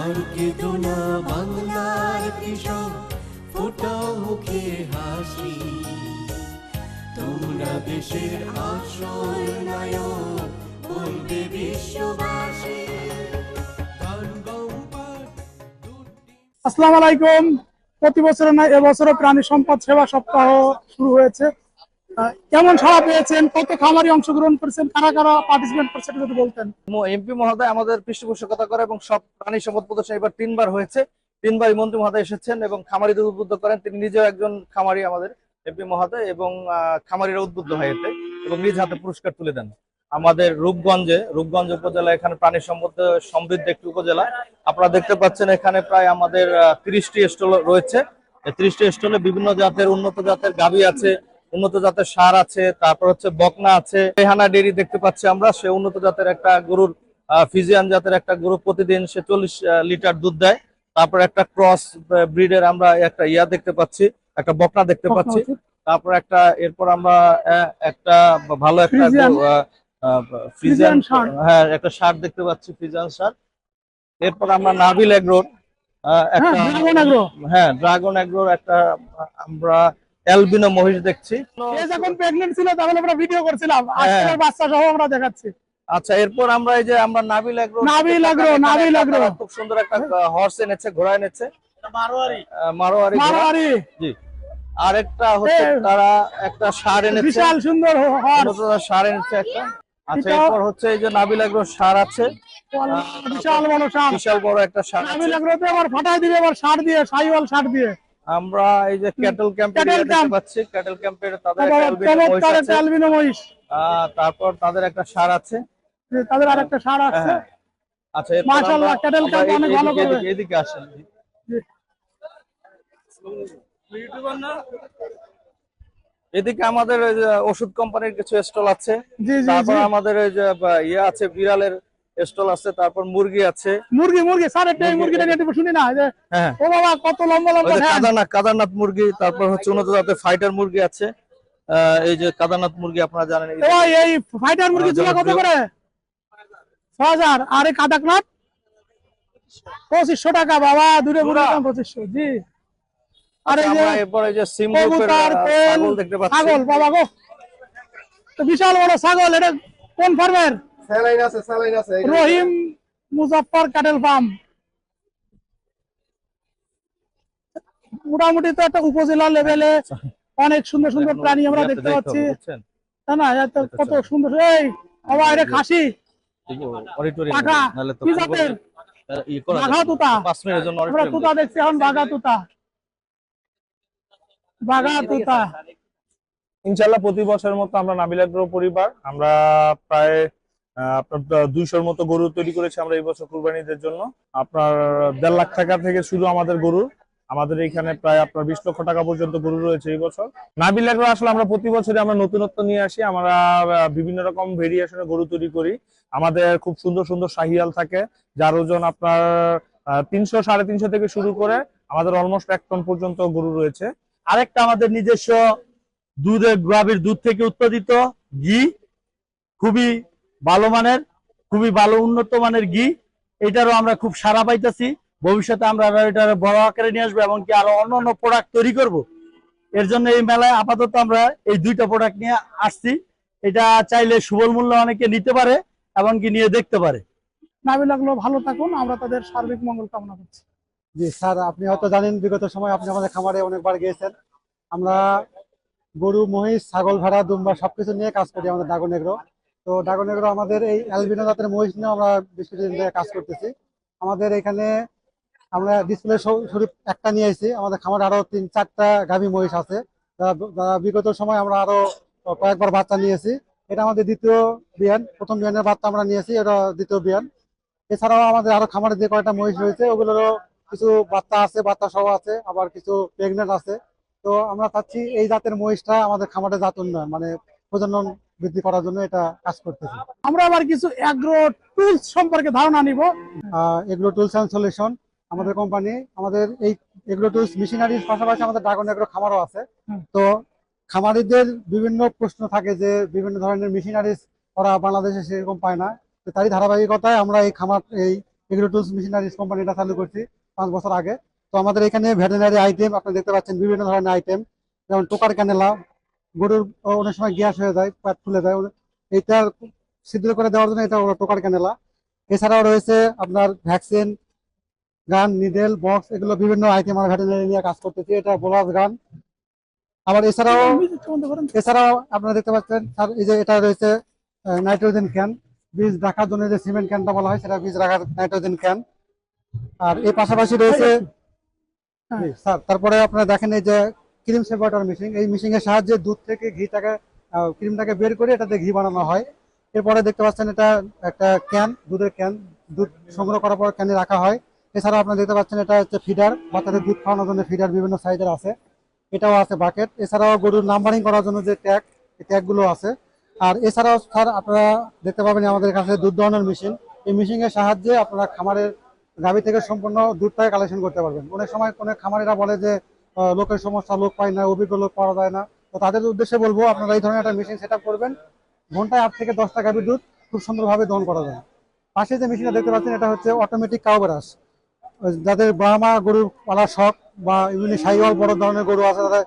আর না বাংলার কৃষক, ফোটাও মুখে হাসি। তোমরা দেশের আসল নায়ক, বলবে বিশ্ববাসী। আলাইকুম। প্রতি বছরের নয় এবছরও প্রাণী সম্পদ সেবা সপ্তাহ শুরু হয়েছে। কেমন সাড়া পেয়েছেন? কত খামারি অংশগ্রহণ করেছেন? কারা কারা পার্টিসিপেট করছেন যদি বলতেন। এমপি মহোদয় আমাদের পৃষ্ঠপোষকতা করে এবং সব প্রাণী সম্পদ প্রদর্শন এবার তিনবার হয়েছে। তিনবারই মন্ত্রী মহোদয় এসেছেন এবং খামারিদের উদ্বুদ্ধ করেন। তিনি নিজেও একজন খামারি আমাদের এমপি মহোদয় এবং খামারিরা উদ্বুদ্ধ হয় এবং নিজ হাতে পুরস্কার তুলে দেন। আমাদের রূপগঞ্জে, রূপগঞ্জ উপজেলা এখানে প্রাণী সম্পদ সমৃদ্ধ একটি উপজেলা। আপনারা দেখতে পাচ্ছেন এখানে প্রায় আমাদের তিরিশটি স্টল রয়েছে। তিরিশটি স্টলে বিভিন্ন জাতের, উন্নত জাতের গাভী আছে। উন্নত জাতের সার আছে তারপর হচ্ছে বকনা আছে। রেহানা ডেরি দেখতে পাচ্ছি আমরা সে উন্নত জাতের একটা গরুর ফিজিয়ান জাতের একটা গরু প্রতিদিন সে চল্লিশ লিটার দুধ দেয়। তারপর একটা ক্রস ব্রিডের আমরা একটা ইয়া দেখতে পাচ্ছি একটা বকনা দেখতে পাচ্ছি। তারপর একটা এরপর আমরা একটা ভালো একটা ফ্রিজিয়ান- হ্যাঁ একটা শার্ট দেখতে পাচ্ছি ফ্রিজিয়ান শার্ট এরপর আমরা নাবিল এগ্রোর হ্যাঁ একটা হ্যাঁ ড্রাগন এগ্রোর একটা আমরা অ্যালবিনো মহিষ দেখছি। যখন প্রেগনেন্ট ছিল তখন আমরা ভিডিও করছিলাম। হ্যাঁ। আজকের বাচ্চা সহ আমরা দেখাচ্ছি। আচ্ছা এরপর আমরা এই যে আমরা Nabil agro Nabil agro, Nabil agro. খুব সুন্দর একটা হর্স এনেছে ঘোড়া এনেছে। মারোয়ারি। মারোয়ারি মারোয়ারি। জি। আরেকটা হচ্ছে তারা একটা সার এনেছে। বিশাল সুন্দর হর্স সার এনেছে একটা। আচ্ছা এরপর হচ্ছে এই যে নাবিল এগ্রো সার আছে। বিশাল বড় সার বিশাল বড় একটা সার আছে। লাগলোতে আবার ফাটাই দিবে আবার সার দিয়ে সাইওয়াল সার দিয়ে। আমরা এই যে ক্যাটল camp। পাচ্ছি ক্যাটল ক্যাম্পের তাদের একটা আছে। একটা তারপর তাদের একটা সার আছে তাদের আরেকটা সার আসছে হ্যাঁ। আচ্ছা মাশাআল্লাহ, অনেক ভালো করবে। এদিকে- জি। এদিকে আমাদের ওই যে ওষুধ কোম্পানির কিছু স্টল আছে জি জি তারপর আমাদের ওই যে ইয়ে আছে বিড়ালের স্টল আছে তারপর মুরগি আছে। মুরগি মুরগি স্যার একটা মুরগিটা নিয়ে একটু শুনি না এই যে, হ্যাঁ। ও বাবা কত লম্বা লম্বা যে ঠ্যাং। কাদারনাথ কাদারনাথ মুরগি তারপর হচ্ছে উন্নত জাতের ফাইটার মুরগি। আছে। এই যে কাদারনাথ মুরগি আপনারা জানেন এই ফাইটার মুরগি জোড়া কত করে? ছ হাজার। আর এই কাদাকনাথ পঁচিশশো টাকা বাবা দূরে জোড়া? মুরগি পঁচিশশো জি। আর এই যে আমরা এরপর এই যে সিম ছাগল দেখতে পাচ্ছি। ছাগল বাবা গো। তো বিশাল বড় ছাগল এটা কোন ফার্মের স্যালাইন আছে স্যালাইন আছে রহিম মুজাফফর ক্যাটেল ফার্ম। মোটামুটি তো একটা উপজেলা লেভেলে অনেক সুন্দর সুন্দর প্রাণী আমরা দেখতে পাচ্ছি। না কত। সুন্দর। এই বাবা এটা খাসি। ইনশাল্লাহ প্রতি বছরের মতো আমরা নাবিলাগ্র পরিবার। আমরা প্রায় আপনার দুইশোর মতো গরু তৈরি করেছি আমরা এই বছর কুরবানিদের জন্য। আপনার দেড় লাখ টাকা থেকে শুরু আমাদের গরুর আমাদের এখানে প্রায় আপনার বিশ লক্ষ টাকা পর্যন্ত গরু রয়েছে এই বছর। নাবিলাগ্র আসলে আমরা প্রতি বছরই আমরা নতুনত্ব নিয়ে আসি। আমরা বিভিন্ন রকম ভেরিয়েশনের গরু তৈরি করি। আমাদের খুব সুন্দর সুন্দর শাহিয়াল থাকে, যার ওজন আপনার তিনশো, সাড়ে তিনশো থেকে শুরু করে আমাদের অলমোস্ট এক টন পর্যন্ত গরু রয়েছে। আরেকটা আমাদের নিজস্ব দুধের গাভীর দুধ থেকে উৎপাদিত ঘি। খুবই ভালো মানের খুবই ভালো উন্নত মানের ঘি। এটারও আমরা খুব সারা পাইতেছি। ভবিষ্যতে আমরা আরও এটার বড় আকারে নিয়ে আসব এবং কি আরও অন্য অন্য প্রোডাক্ট তৈরি করব। এর জন্য এই মেলায় আপাতত আমরা এই দুইটা প্রোডাক্ট নিয়ে আসছি। এটা চাইলে সুবল মূল্য অনেকে নিতে পারে এবং কি নিয়ে দেখতে পারে। নাবি লাগল ভালো থাকুন আমরা তাদের সার্বিক মঙ্গল কামনা করছি। জি স্যার আপনি হয়তো জানেন বিগত সময় আপনি আমাদের খামারে অনেকবার গিয়েছেন। আমরা গরু মহিষ ছাগল ভেড়া দুম্বা সবকিছু নিয়ে কাজ করি আমাদের ড্রাগন এগ্রো তো ড্রাগন এগ্রো আমাদের এই অ্যালবিনো জাতের মহিষ নিয়ে আমরা বেশ কিছুদিন ধরে কাজ করতেছি। আমাদের এখানে আমরা ডিসপ্লে শরীফ একটা নিয়ে এসেছি আমাদের খামারে আরও তিন, চারটা গাভী মহিষ আছে। যারা বিগত সময় আমরা আরও কয়েকবার বাচ্চা নিয়েছি এটা আমাদের দ্বিতীয় বিয়ান, প্রথম বিয়ানের বাচ্চা আমরা নিয়েছি এটা দ্বিতীয় বিয়ান। এছাড়াও আমাদের আরও খামারে যে কয়টা মহিষ রয়েছে, ওগুলোরও কিছু বাচ্চা আছে, বাচ্চা সহ আছে, আবার কিছু প্রেগনেন্ট আছে। তো আমরা চাচ্ছি এই জাতের মহিষটা আমাদের খামারে জাত উন্নয়ন মানে প্রজনন বৃদ্ধি করার জন্য এটা কাজ করতেছি। আমরা আবার কিছু অ্যাগ্রো টুলস সম্পর্কে ধারণা নিব। এগ্রো টুলস অ্যান্ড সলিউশন আমাদের কোম্পানি আমাদের এই এগ্রো টুলস মেশিনারির পাশাপাশি আমাদের ড্রাগন এগ্রো খামারও আছে। তো খামারিদের বিভিন্ন প্রশ্ন থাকে যে বিভিন্ন ধরনের মেশিনারিজ ওরা বাংলাদেশে সেরকম পায় না। তো তারই ধারাবাহিকতায় আমরা এই খামার এই এগ্রো টুলস মেশিনারিজ কোম্পানিটা চালু করছি পাঁচ বছর আগে। তো আমাদের এখানে ভেটেনারি আইটেম আপনি দেখতে পাচ্ছেন বিভিন্ন ধরনের আইটেম যেমন টোকার ক্যানেলা গরুর অনেক সময় গ্যাস হয়ে যায় পেট ফুলে যায় এটা সিদ্ধ করে দেওয়ার জন্য এটা হলো টোকার ক্যানেলা। এছাড়াও রয়েছে আপনার ভ্যাকসিন গান নিডেল বক্স এগুলো বিভিন্ন আইটেম আমরা ভেটেনারি নিয়ে কাজ করতেছি এটা বোলাস গান। আবার এছাড়াও এছাড়াও আপনারা দেখতে পাচ্ছেন স্যার এই যে এটা রয়েছে নাইট্রোজেন ক্যান। বীজ রাখার জন্য যে সিমেন্ট ক্যানটা বলা হয় সেটা বীজ রাখার নাইট্রোজেন ক্যান। আর এর পাশাপাশি রয়েছে হ্যাঁ। স্যার তারপরে আপনারা দেখেন এই যে ক্রিম সেপারেটর মেশিন এই মেশিনের সাহায্যে দুধ থেকে ঘিটাকে ক্রিমটাকে বের করে এটাতে ঘি বানানো হয়। এরপরে দেখতে পাচ্ছেন এটা একটা ক্যান দুধের ক্যান দুধ সংগ্রহ করার পর ক্যানে রাখা হয়। এছাড়াও আপনারা দেখতে পাচ্ছেন এটা হচ্ছে ফিডার বাচ্চাদের দুধ খাওয়ানোর জন্য ফিডার বিভিন্ন সাইজের আছে। এটাও আছে বাকেট এছাড়াও গরুর নাম্বারিং করার জন্য যে ট্যাগ এই ট্যাগগুলো আছে। আর এছাড়াও স্যার আপনারা দেখতে পাবেন আমাদের কাছে দুধ দহনের মেশিন এই মেশিনের সাহায্যে আপনারা খামারের গাভী থেকে সম্পূর্ণ দুধটাকে কালেকশন করতে পারবেন। অনেক সময় অনেক খামারিরা বলে যে লোকের সমস্যা লোক পায় না অভিজ্ঞ লোক পাওয়া যায় না। তো তাদের উদ্দেশ্যে বলব আপনারা এই ধরনের একটা মেশিন সেট করবেন। ঘন্টায় আট থেকে দশ টাকা দুধ খুব সুন্দরভাবে দহন করা যায়। পাশে যে মেশিনটা দেখতে পাচ্ছেন এটা হচ্ছে অটোমেটিক কাউ ব্রাশ যাদের ব্রাহ্মা গরুর পালার শখ বা এমনি সাইওয়াল বড় ধরনের গরু আছে তারা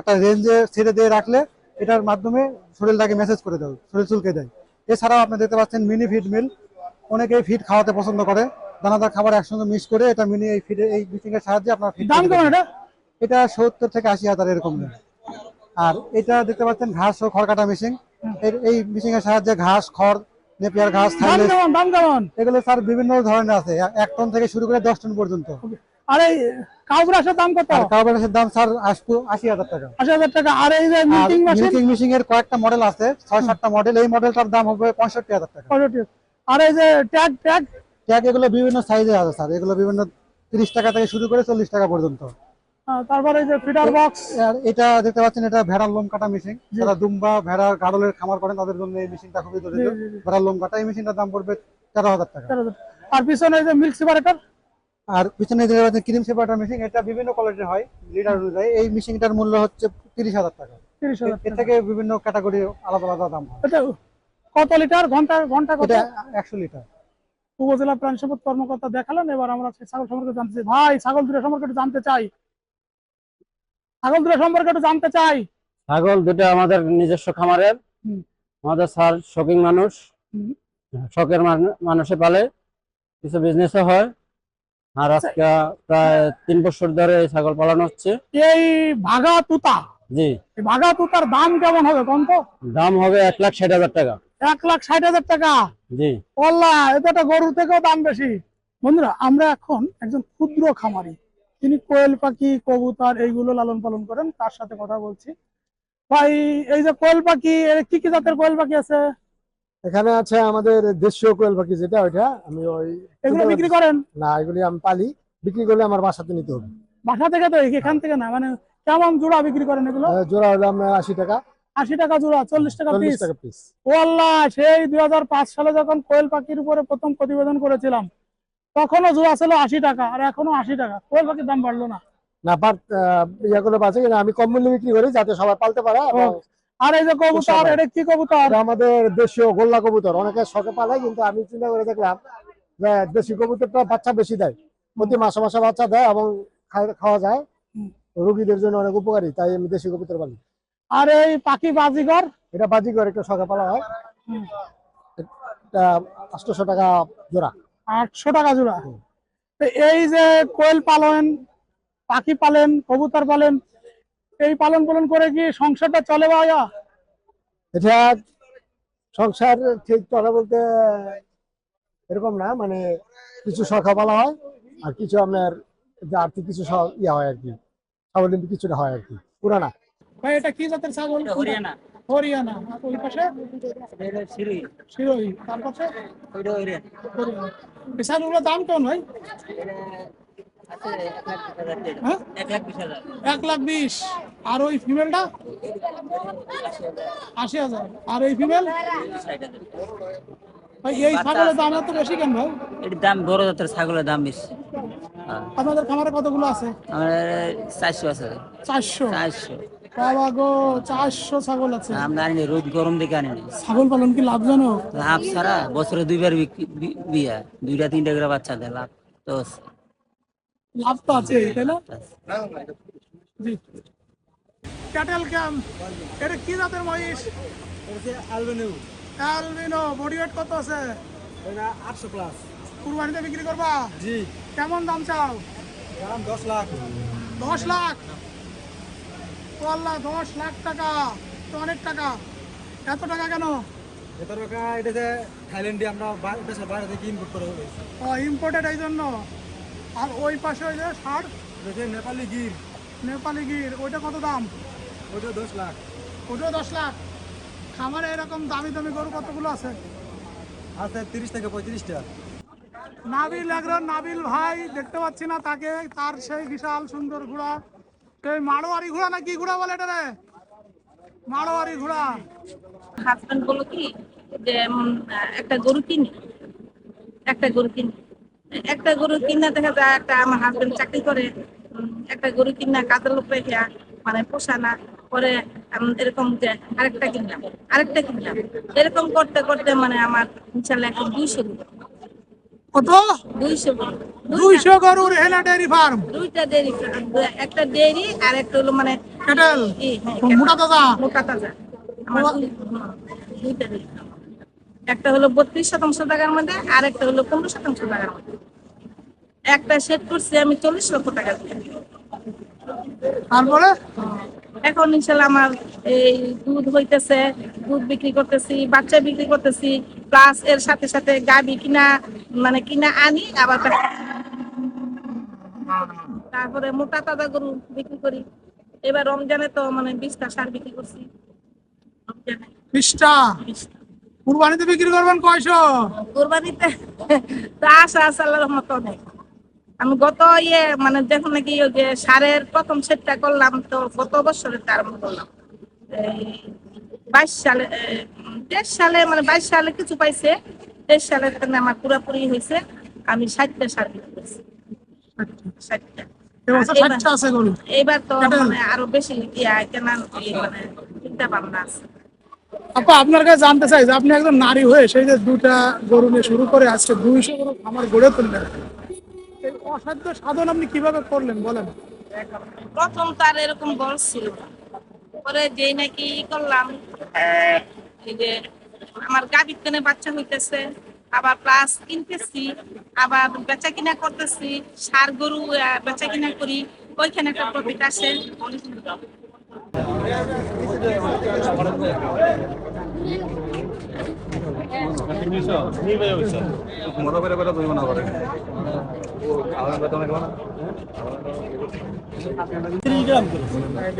একটা রেঞ্জে ছেড়ে দিয়ে রাখলে এটার মাধ্যমে শরীরটাকে মেসেজ করে দেয় শরীর চুলকে দেয়। এছাড়াও আপনি দেখতে পাচ্ছেন মিনি ফিড মিল অনেকে ফিড খাওয়াতে পছন্দ করে। দানাদার খাবার একসঙ্গে মিক্স করে এটা মিনি এই ফিডে এই মিটিংয়ের সাহায্যে আপনার ফিড দাম কেমন এটা? এটা সত্তর থেকে আশি হাজার এরকম আর এটা দেখতে পাচ্ছেন ঘাস ও খড় কাটা মেশিন এই মেশিন এর সাহায্যে ঘাস খড় নেপিয়ার ঘাস এগুলো স্যার বিভিন্ন ধরনের আছে। এক টন থেকে শুরু করে দশ টন পর্যন্ত। আর এই দাম কত? দাম স্যার আশি হাজার টাকা। আশি হাজার টাকা। আর এই এর কয়েকটা মডেল আছে ছয় সাতটা মডেল এই মডেলটার দাম হবে পঁয়ষট্টি হাজার টাকা। আর এই যে ট্যাগ ট্যাগ? ট্যাগ এগুলো বিভিন্ন সাইজে আছে স্যার। এগুলো বিভিন্ন তিরিশ টাকা থেকে শুরু করে চল্লিশ টাকা পর্যন্ত। তারপরে যে ফিডার বক্স। এটা দেখতে পাচ্ছেন এটা ভেড়ার লোম কাটা মেশিন যারা দুম্বা ভেড়ার গাড়লের খামার করেন তাদের জন্য এই মেশিনটা খুবই দরিদ্র ভেড়ার লোম কাটা এই মেশিনটার দাম পড়বে তেরো হাজার টাকা। আর পিছনে যে মিল্ক সেপারেটর আর পিছনে যে ক্রিম সেপারেটর মেশিন এটা বিভিন্ন কোয়ালিটির হয় লিটার অনুযায়ী। এই মেশিনটার মূল্য হচ্ছে তিরিশ হাজার টাকা। তিরিশ হাজার এর থেকে বিভিন্ন ক্যাটাগরি আলাদা আলাদা দাম এটা কত লিটার? ঘণ্টা ঘণ্টা কত? একশো লিটার। উপজেলা প্রাণী সম্পদ কর্মকর্তা দেখালেন এবার আমরা ছাগল সম্পর্কে জানতে চাই। ভাই ছাগল দুটো সম্পর্কে জানতে চাই। ছাগল দুটো সম্পর্কে একটু জানতে চাই। ছাগল দুটো আমাদের নিজস্ব খামারের। আমাদের স্যার শপিং মানুষ। শখের মানুষে পালে। কিছু বিজনেসও হয়। আর আজকে প্রায় তিন বছর ধরে এই ছাগল পালন হচ্ছে। এই ভাগা তুতা। জি। এই ভাগা তুতার দাম কেমন হবে কোন তো? দাম হবে এক লাখ ষাট হাজার টাকা। এক লাখ ষাট হাজার টাকা? জি। বললা এটা গরুর থেকেও দাম বেশি। বন্ধুরা আমরা এখন একজন ক্ষুদ্র খামারি। তিনি কোয়েল পাখি কবুতর এইগুলো লালন পালন করেন তার সাথে কথা বলছি। ভাই এই যে কোয়েল পাখি এর কি কি জাতের কোয়েল পাখি আছে? এখানে আছে আমাদের দেশীয় কোয়েল পাখি যেটা ওইটা আমি ওই এগুলো বিক্রি করেন? না এগুলি আমি পালি। বিক্রি করলে আমার বাসাতে নিতে হবে। বাসা থেকে তো এখান থেকে না মানে কেমন জোড়া বিক্রি করেন এগুলো? জোড়া হলো আমরা আশি টাকা। আশি টাকা জোড়া চল্লিশ টাকা চল্লিশ টাকা পিস ও আল্লাহ সেই দুই হাজার পাঁচ সালে যখন কোয়েল পাখির উপরে প্রথম প্রতিবেদন করেছিলাম তখনও জোড়া ছিল আশি টাকা আর এখনও আশি টাকা। কোয়েল পাখির দাম বাড়লো না। না পার ইয়েগুলো বাঁচে কিন্তু আমি কম মূল্যে বিক্রি করি যাতে সবাই পালতে পারে আর এই যে কবুতর এটা কি কবুতর? আমাদের দেশীয় গোল্লা কবুতর। অনেকে শখে কিন্তু আমি চিন্তা করে দেখলাম যে দেশি কবুতরটা বাচ্চা বেশি দেয়। প্রতি মাসে মাসে বাচ্চা দেয় এবং খাওয়া যায়। রোগীদের জন্য অনেক উপকারী তাই আমি দেশি কবুতর পালি। আর এই পাখি বাজিঘর? এটা বাজি করে একটু শখে পালা হয়। আটশোশো টাকা জোড়া। আটশো টাকা জোড়া। তো এই যে কোয়েল পালন পাখি পালেন কবুতর পালেন এই পালন পালন করে কি সংসারটা চলে ভাইয়া? এটা সংসার ঠিক কথা বলতে এরকম না মানে কিছু শখা পালা হয় আর কিছু আপনার যে আর্থিক কিছু ইয়া হয় আর কি স্বাবলম্বী কিছুটা হয় আর কি। পুরানা। ভাই এটা কি জাতের ছাগল? হরিয়ানা। হরিয়ানা আর ওই পাশে? শিরোহী তার পাশে? হরিয়ানা। এই দাম কেমন ভাই? হ্যাঁ? এক লাখ বিশ। আর ওই ফিমেলটা আশি হাজার। আর এই ফিমেল ভাই এই ছাগলের দাম এত বেশি কেন ভাই? এটির দাম বড় জাতের ছাগলের দাম বেশি। আপনাদের খামারে কতগুলো আছে? আমার চারশো আছে। চারশো? চারশো। বাবা গো চারশো ছাগল আছে। আমরা আনি রোদ গরম দেখে আনি ছাগল পালন কি লাভজনক লাভ ছাড়া বছরে দুইবার বিয়া দুইটা তিনটা করে বাচ্চা দেয় লাভ তো লাভ তো আছে তাই না? ক্যাটেল ক্যাম্প এটা কি জাতের মহিষ? অ্যালবিনো। বডি ওয়েট কত আছে? আটশো প্লাস। কুরবানিতে বিক্রি করবা? জি। কেমন দাম চাও? দাম দশ লাখ। দশ লাখ? আল্লাহ দশ লাখ টাকা তো অনেক টাকা। এত টাকা কেন? এত টাকা এটা যে থাইল্যান্ডে আমরা দেশের বাইরে থেকে ইম্পোর্ট করে ও ইম্পোর্টেড এই জন্য? আর ওই পাশে ওই যে ষাট দেখে নেপালি গির। নেপালি গির ওইটা কত দাম? ওইটা দশ লাখ। ওটাও দশ লাখ? খামারে এরকম দামি দামি গরু কতগুলো আছে? আছে তিরিশ থেকে পঁয়ত্রিশটা। নাবিল একজন নাবিল ভাই দেখতে পাচ্ছি না তাকে তার সেই বিশাল সুন্দর ঘোড়া। মাড়োয়ারি ঘোড়া না কি ঘোড়া বলে এটা রে? মাড়োয়ারি ঘোড়া। হাজবেন্ড বলল কি যে একটা গরু কিনি। একটা গরু কিনি। একটা গরু কিনা দেখা যায় একটা আমার হাজবেন্ড চাকরি করে। একটা গরু কিনা কাজের লোক রেখে মানে পোষা না। পরে এরকম যে আরেকটা কিনলাম আরেকটা কিনলাম। এরকম করতে করতে মানে আমার ইনশাল্লাহ এখন দুইশো গরু। কত? দুইশো গরু। দুইশো গরুর হেনা ডেয়ারি ফার্ম। দুইটা ডেয়ারি একটা ডেয়ারি আর একটা হলো মানে ক্যাটেল মোটা দাদা মোটা তাজা। দুইটা একটা হলো বত্রিশ শতাংশ টাকার মধ্যে আর একটা হলো পনেরো শতাংশ টাকার মধ্যে। একটা সেট করছি আমি চল্লিশ লক্ষ টাকা দিয়ে। তারপরে? এখন ইনশাল্লাহ আমার এই দুধ হইতেছে দুধ বিক্রি করতেছি বাচ্চা বিক্রি করতেছি প্লাস এর সাথে সাথে গাবি কিনা মানে কিনা আনি আবার তারপরে মোটা তাজা গরু বিক্রি করি। এবার রমজানে তো মানে বিশটা সার বিক্রি করছি। রমজানে। বিশটা বিশটা কুরবানিতে বিক্রি করবেন কয়শো? কোরবানিতে তো আশা আছে আল্লাহর রহমত অনেক। আমি গত ইয়ে মানে যখন নাকি ওই যে সারের প্রথম সেটটা করলাম তো গত বছরে আরম্ভ করলাম। এই বাইশ সালে তেইশ সালে মানে বাইশ সালে কিছু পাইছে। সালের জন্য আমার পুরাপুরি হয়েছে। আমি ষাটটা সার বিক্রি করছি। ষাটটা ষাটটা আছে গরু এইবার তো মানে আরও বেশি ইয়া কেনার মানে চিন্তা ভাবনা আছে। আপা আপনার কাছে জানতে চাই যে আপনি একজন নারী হয়ে সেই যে দুটা গরু নিয়ে শুরু করে আজকে দুইশো গরু আমার গড়ে তুললেন। এই অসাধ্য সাধন আপনি কীভাবে করলেন বলেন? প্রথম তার এরকম বল ছিল পরে যেই নাকি করলাম এই যে আমার গাভীর তেনে বাচ্চা হইতেছে আবার প্লাস কিনতেছি আবার বেচা কিনা করতেছি সার গরু বেচা কিনা করি ওইখানে একটা প্রফিট আসে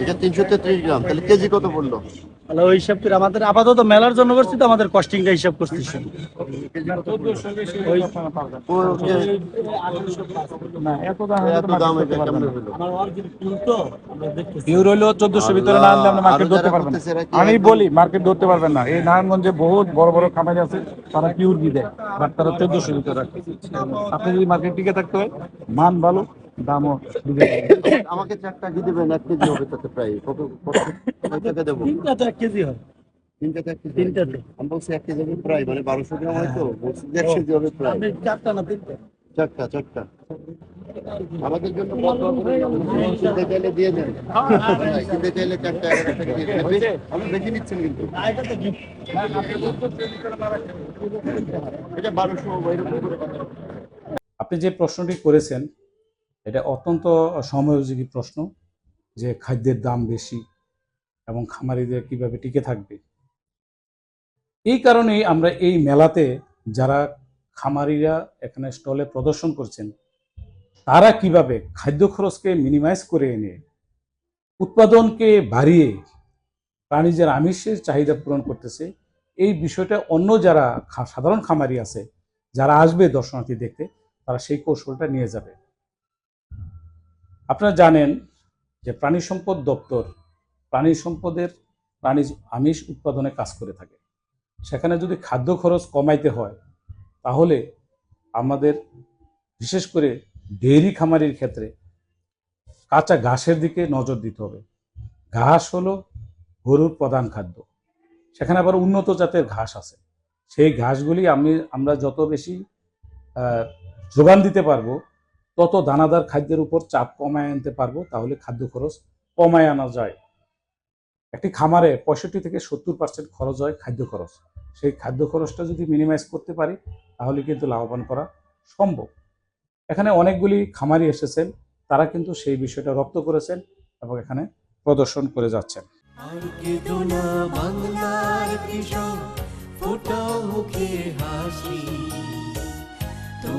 এটা তিনশো তেত্রিশ গ্রাম তাহলে কেজি কত পড়ল? তাহলে ওই হিসাব করে আমাদের আপাতত মেলার জন্য করছি তো আমাদের কস্টিংটা হিসাব করতেছি। এত দাম এটা কেমনে হলো? পিওর হইলেও চোদ্দশো ভিতরে না আনলে আপনি মার্কেট ধরতে পারবেন না। করতেছে এরা কি আমি বলি মার্কেট ধরতে পারবেন না। এই নারায়ণগঞ্জে বহুত বড় বড় খামারি আছে তারা পিওর ঘি দেয় বাট তারা চোদ্দশো ভিতরে আপনি যদি মার্কেট টিকে থাকতে হয় মান ভালো দামও আমাকে চারটা ঘি দেবেন এক কেজি হবে তাতে প্রায় কত টাকা দেবো তিনটা তো এক কেজি হয় তিনটাতে এক কেজি তিনটাতে আমি বলছি এক কেজি হবে প্রায় মানে বারোশো গ্রাম হয়তো বলছি এক কেজি হবে প্রায় চারটা না তিনটা চারটা চারটা আমাদের জন্য কিনতে চাইলে দিয়ে দেন হ্যাঁ, কিনতে চাইলে চারটা। বেশি- নিচ্ছেন কিন্তু এটা বারোশো এরকম করে কথা। আপনি যে প্রশ্নটি করেছেন, এটা অত্যন্ত সময়োযোগী প্রশ্ন যে খাদ্যের দাম বেশি এবং খামারিদের কীভাবে টিকে থাকবে। এই কারণেই আমরা এই মেলাতে যারা খামারিরা এখানে স্টলে প্রদর্শন করছেন, তারা কীভাবে খাদ্য খরচকে মিনিমাইজ করে এনে উৎপাদনকে বাড়িয়ে প্রাণীজের আমিষের চাহিদা পূরণ করতেছে, এই বিষয়টা অন্য যারা সাধারণ খামারি আছে, যারা আসবে দর্শনার্থী দেখতে তারা সেই কৌশলটা নিয়ে যাবে। আপনারা জানেন যে প্রাণী সম্পদ দপ্তর প্রাণী সম্পদের প্রাণী আমিষ উৎপাদনে কাজ করে থাকে। সেখানে যদি খাদ্য খরচ কমাইতে হয়, তাহলে আমাদের বিশেষ করে ডেয়ারি খামারির ক্ষেত্রে কাঁচা ঘাসের দিকে নজর দিতে হবে। ঘাস হলো গরুর প্রধান খাদ্য। সেখানে আবার উন্নত জাতের ঘাস আছে। সেই ঘাসগুলি আমি, আমরা যত বেশি যোগান দিতে পারব, তত দানাদার খাদ্যের উপর চাপ কমায় আনতে পারব, তাহলে খাদ্য খরচ কমায় আনা যায়। একটি খামারে পঁয়ষট্টি থেকে সত্তর পার্সেন্ট খরচ হয় খাদ্য খরচ। সেই খাদ্য খরচটা যদি মিনিমাইজ করতে পারি, তাহলে কিন্তু লাভবান করা সম্ভব। এখানে অনেকগুলি খামারি এসেছেন, তারা কিন্তু সেই বিষয়টা রপ্ত করেছেন এবং এখানে প্রদর্শন করে যাচ্ছেন। হাসি।